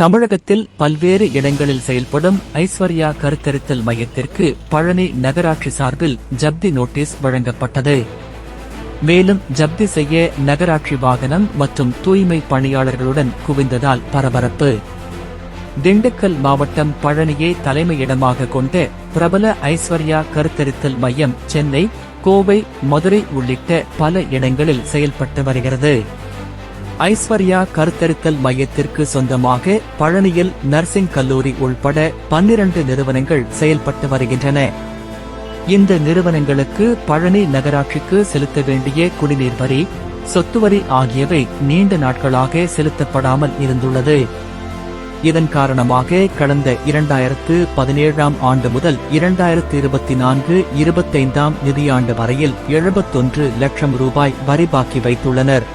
தமிழகத்தில் பல்வேறு இடங்களில் செயல்படும் ஐஸ்வர்யா கருத்தரித்தல் மையத்திற்கு பழனி நகராட்சி சார்பில் ஜப்தி நோட்டீஸ் வழங்கப்பட்டது. மேலும் ஜப்தி செய்ய நகராட்சி வாகனம் மற்றும் தூய்மை பணியாளர்களுடன் குவிந்ததால் பரபரப்பு. திண்டுக்கல் மாவட்டம் பழனியை தலைமையிடமாக கொண்ட பிரபல ஐஸ்வர்யா கருத்தரித்தல் மையம் சென்னை கோவை மதுரை உள்ளிட்ட பல இடங்களில் செயல்பட்டு வருகிறது. ஐஸ்வர்யா கருத்தரித்தல் மையத்திற்கு சொந்தமாக பழனியில் நர்சிங் கல்லூரி உள்பட பன்னிரண்டு நிறுவனங்கள் செயல்பட்டு வருகின்றன. இந்த நிறுவனங்களுக்கு பழனி நகராட்சிக்கு செலுத்த வேண்டிய குடிநீர் வரி சொத்து வரி ஆகியவை நீண்ட நாட்களாக செலுத்தப்படாமல் இருந்துள்ளது. இதன் காரணமாக கடந்த இரண்டாயிரத்து பதினேழாம் ஆண்டு முதல் இரண்டாயிரத்து இருபத்தி நான்கு இருபத்தைந்தாம் நிதியாண்டு வரையில் எழுபத்தொன்று லட்சம் ரூபாய் வரி பாக்கி வைத்துள்ளனர்.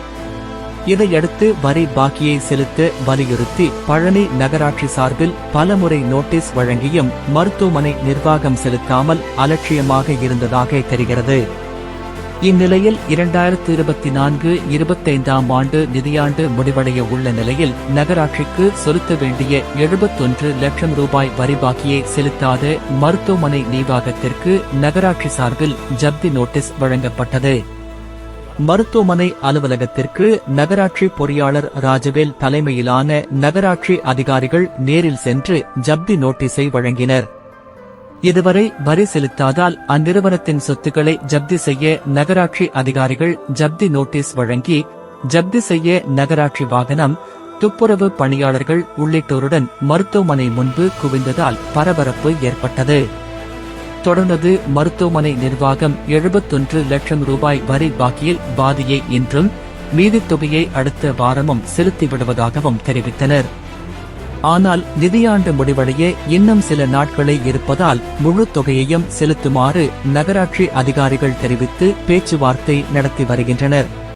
இதையடுத்து வரி பாக்கியை செலுத்த வலியுறுத்தி பழனி நகராட்சி சார்பில் பலமுறை நோட்டீஸ் வழங்கியும் மருத்துவமனை நிர்வாகம் செலுத்தாமல் அலட்சியமாக இருந்ததாக தெரிகிறது. இந்நிலையில் இரண்டாயிரத்து இருபத்தி நான்கு இருபத்தைந்தாம் ஆண்டு நிதியாண்டு முடிவடைய உள்ள நிலையில் நகராட்சிக்கு செலுத்த வேண்டிய எழுபத்தொன்று லட்சம் ரூபாய் வரி பாக்கியை செலுத்தாத மருத்துவமனை நிர்வாகத்திற்கு நகராட்சி சார்பில் ஜப்தி நோட்டீஸ் வழங்கப்பட்டது. மருத்துவமனை அலுவலகத்திற்கு நகராட்சி பொறியாளர் ராஜவேல் தலைமையிலான நகராட்சி அதிகாரிகள் நேரில் சென்று ஜப்தி நோட்டீஸை வழங்கினர். இதுவரை வரி செலுத்தாதால் அந்நிறுவனத்தின் சொத்துக்களை ஜப்தி செய்ய நகராட்சி அதிகாரிகள் ஜப்தி நோட்டீஸ் வழங்கி ஜப்தி செய்ய நகராட்சி வாகனம் துப்புரவு பணியாளர்கள் உள்ளிட்டோருடன் மருத்துவமனை முன்பு குவிந்ததால் பரபரப்பு ஏற்பட்டது. தொடர்ந்தது மருத்துவமனை நிர்வாகம் எழுபத்தொன்று லட்சம் ரூபாய் வரி பாக்கியில் பாதியை இன்றும் மீதித் தொகையை அடுத்த வாரமும் செலுத்தி விடுவதாகவும் தெரிவித்தனர். ஆனால் நிதியாண்டு முடிவடைய இன்னும் சில நாட்களே இருப்பதால் முழு தொகையையும் செலுத்துமாறு நகராட்சி அதிகாரிகள் தெரிவித்து பேச்சுவார்த்தை நடத்தி வருகின்றனர்.